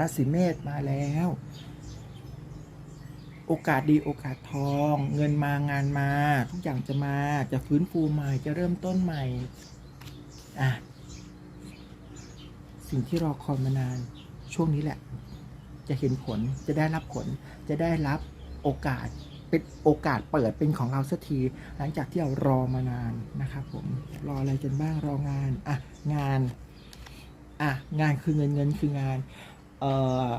ราศีเมษมาแล้ว โอกาสดีโอกาสทอง เงินมางานมา ทุกอย่างจะมาจะฟื้นฟูใหม่จะเริ่มต้นใหม่อะสิ่งที่รอคอยมานานช่วงนี้แหละ จะเห็นผลจะได้รับผล จะได้รับโอกาสเป็นโอกาสเปิดเป็นของเราสักที หลังจากที่เรารอมานานนะครับผมรออะไรกันบ้างรองานอะงานอะงานคือเงินเงินคืองาน เอ่อ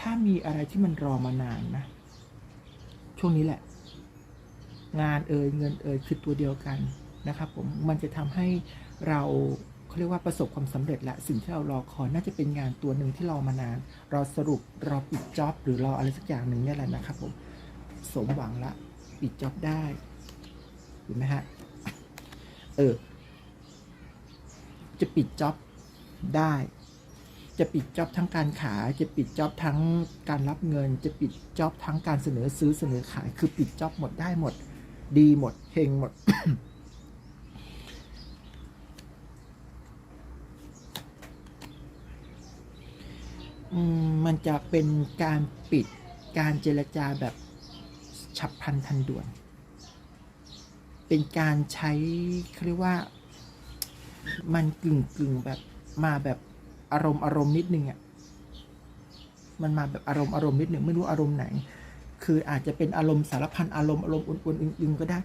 ถ้ามีอะไรที่มันรอมานานนะ ช่วงนี้แหละ งานเอ่ยเงินเอ่ยคือตัวเดียวกันนะครับผมมันจะทำให้เราเขาเรียกว่าประสบความสำเร็จและสิ่งที่เรารอคอยน่าจะเป็นงานตัวหนึ่งที่รอมานาน รอสรุปรอปิดจ็อบหรือรออะไรสักอย่างหนึ่งนี่แหละนะครับผมสมหวังละปิดจ็อบได้เห็นไหมฮะเออจะปิดจ็อบได้ จะปิดจ็อบทั้งการขาย จะปิดจ็อบทั้งการรับเงิน จะปิดจ็อบทั้งการเสนอซื้อเสนอขาย คือปิดจ็อบหมดได้หมด ดีหมดเฮงหมด มันจะเป็นการปิดการเจรจาแบบฉับพลันทันด่วน เป็นการใช้เขาเรียกว่า มันกึ่งกึ่งแบบมาแบบ อารมณ์อารมณ์นิดนึงอะมันมาแบบอารมณ์อารมณ์นิดหนึ่งไม่รู้อารมณ์ไหน คืออาจจะเป็นอารมณ์สารพันอารมณ์อารมณ์อุ่นๆอึงๆก็ได้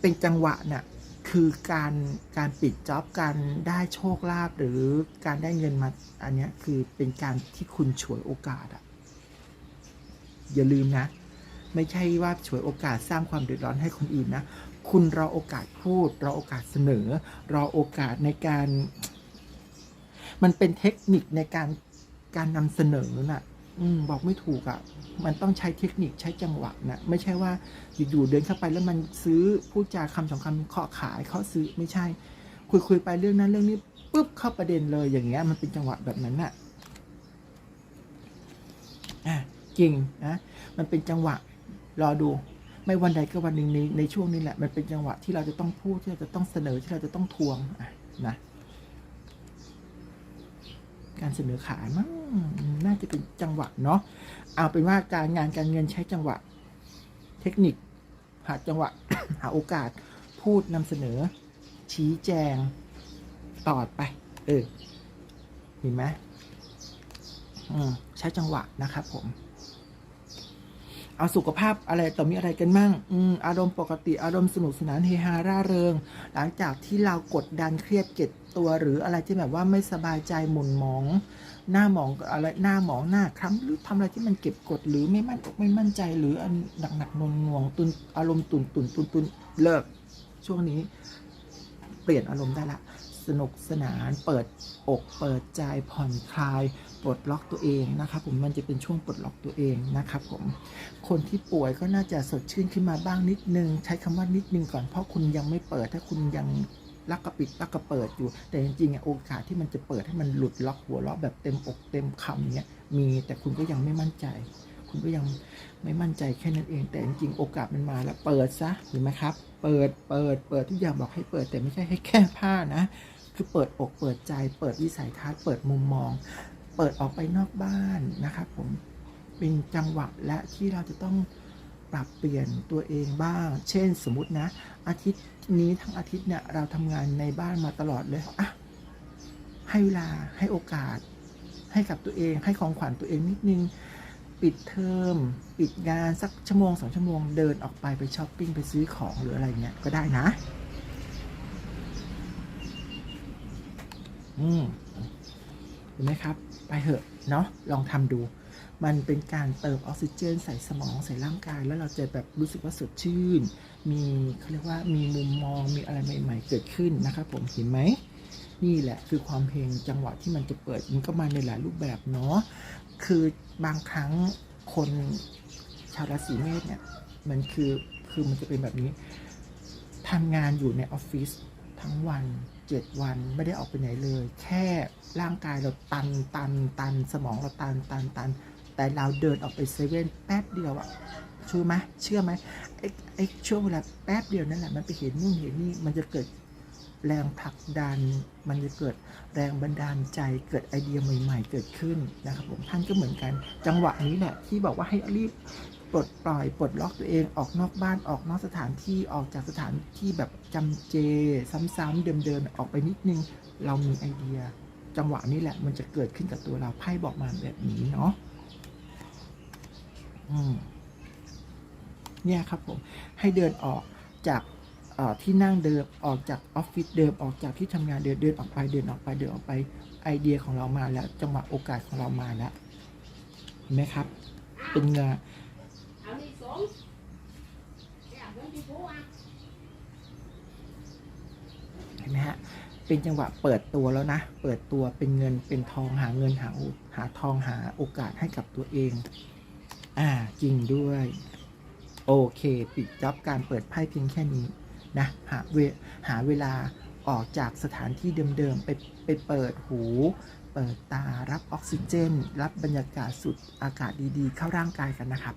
เป็นจังหวะน่ะคือการการปิดจ็อบการได้โชคลาภหรือการได้เงินมาอันนี้คือเป็นการที่คุณฉวยโอกาสอะอย่าลืมนะ ไม่ใช่ว่าฉวยโอกาสสร้างความเดือดร้อนให้คนอื่นนะ คุณรอโอกาสพูดรอโอกาสเสนอ รอโอกาสในการ มันเป็นเทคนิคในการการนำเสนอน่ะ อืมบอกไม่ถูกอะ่ะ มันต้องใช้เทคนิคใช้จังหวะนะไม่ใช่ว่าอยู่ๆเดินเข้าไปแล้วมันซื้อพูดจาคำสองคำเคาะขายเคาะซื้อไม่ใช่คุยคุยๆไปเรื่องนั้นเรื่องนี้ปุ๊บเข้าประเด็นเลยอย่างเงี้ยมันเป็นจังหวะแบบนั้นน่ะอะจริงนะมันเป็นจังหวะรอดู ไม่วันใดก็วันหนึ่งในในช่วงนี้แหละ มันเป็นจังหวะที่เราจะต้องพูดที่เราจะต้องเสนอที่เราจะต้องทวงอะนะ การเสนอขายมั้งน่าจะเป็นจังหวะเนาะเอาเป็นว่าการงานการเงินใช้จังหวะ เทคนิค หาจังหวะ หาโอกาสพูดนำเสนอ ชี้แจงตอดไป เออเห็นไหมอืมใช้จังหวะนะครับผม เอาสุขภาพอะไรต่อมีอะไรกันมั่งอืมอารมณ์ปกติอารมณ์สนุกสนานเฮฮาร่าเริง หลังจากที่เรากดดันเครียดเก็บ ตัวหรืออะไรที่แบบว่าไม่สบายใจหมุนหมอง หน้าหมองอะไรหน้าหมองหน้าคล้ำหรือทำอะไรที่มันเก็บกดหรือไม่มั่นอกไม่มั่นใจหรืออันหนักหนักนวงนวงตุนอารมณ์ตุนตุนตุนตุนเลิก ช่วงนี้เปลี่ยนอารมณ์ได้ละสนุกสนานเปิดอกเปิดใจผ่อนคลายปลดล็อกตัวเองนะครับผมมันจะเป็นช่วงปลดล็อกตัวเองนะครับผมคนที่ป่วยก็น่าจะสดชื่นขึ้นมาบ้างนิดนึง ใช้คำว่านิดนึงก่อนเพราะคุณยังไม่เปิดถ้าคุณยัง ลักกระปิดลักกระเปิดอยู่ แต่จริงๆอะโอกาสที่มันจะเปิดให้มันหลุดล็อกหัวล็อกแบบเต็มอกเต็มคำเนี้ยมีแต่คุณก็ยังไม่มั่นใจ คุณก็ยังไม่มั่นใจแค่นั้นเอง แต่จริงๆโอกาสมันมาแล้วเปิดซะเห็นไหมครับ เปิดเปิดเปิดทุกอย่างบอกให้เปิดแต่ไม่ใช่ให้แค่ผ้านะ คือเปิดอกเปิดใจ เปิดวิสัยทัศน์เปิดมุมมอง เปิดออกไปนอกบ้านนะครับผมเป็นจังหวะและที่เราจะต้อง ปรับเปลี่ยนตัวเองบ้าง เช่นสมมตินะ อาทิตย์นี้ทั้งอาทิตย์เนี่ยเราทำงานในบ้านมาตลอดเลยอะให้เวลาให้โอกาส ให้กับตัวเอง ให้ของขวัญตัวเองนิดนึง ปิดเทอมปิดงานสักชั่วโมงสองชั่วโมงเดินออกไปไปช้อปปิ้งไปซื้อของหรืออะไรเงี้ยก็ได้นะ อืมเห็นไหมครับ ไปเถอะเนาะลองทำดู มันเป็นการเติมออกซิเจน ใส่สมองใส่ร่างกาย แล้วเราจะแบบรู้สึกว่าสดชื่น มีเขาเรียกว่ามีมุมมองมีอะไรใหม่ ๆ เกิดขึ้นนะครับผมเห็นไหมนี่แหละคือความเพลงจังหวะที่มันจะเปิดมันก็มาในหลายรูปแบบเนาะคือบางครั้งคนชาวราศีเมษเนี่ยมันคือคือมันจะเป็นแบบนี้ทำงานอยู่ในออฟฟิศทั้งวันเจ็ดวันไม่ได้ออกไปไหนเลย แค่ร่างกายเราตันตันตันสมองเราตันตันตัน แต่เราเดินออกไปเซเว่นแป๊บเดียวอะชื่อไหมเชื่อไหมไอ้ไอ้ช่วงเวลาแป๊บเดียวนั่นแหละมันไปเห็นนู่นเห็นนี่มันจะเกิดแรงผลักดัน มันจะเกิดแรงบันดาลใจเกิดไอเดียใหม่ ๆ เกิดขึ้นนะครับผมท่านก็เหมือนกัน จังหวะนี้แหละที่บอกว่าให้รีบปลดปล่อยปลดล็อกตัวเองออกนอกบ้านออกนอกสถานที่ออกจากสถานที่แบบจำเจ ซ้ำๆเดิมๆออกไปนิดนึง เรามีไอเดีย จังหวะนี้แหละมันจะเกิดขึ้นกับตัวเราไพ่บอกมาแบบนี้เนาะ เนี่ยครับผมให้เดินออกจากที่นั่งเดิมออกจากออฟฟิศเดิมออกจากที่ทำงานเดินเดินออกไปเดินออกไปเดินออกไปไอเดียของเรามาแล้ว จังหวะโอกาสของเรามาแล้วเห็นไหมครับ เป็นงานเอานี่สงแอบไว้ที่ผู้อะเห็นไหมฮะเป็นจังหวะเปิดตัวแล้วนะ เปิดตัวเป็นเงินเป็นทองหาเงินหาหาทองหาโอกาสให้กับตัวเอง อ่าจริงด้วย โอเค ปิดจ็อบการเปิดไพ่เพียงแค่นี้นะหาเวหาเวลาออกจากสถานที่เดิมๆ ไปไปเปิดหู เปิดตารับออกซิเจน รับบรรยากาศสุดอากาศดีๆ เข้าร่างกายกันนะครับ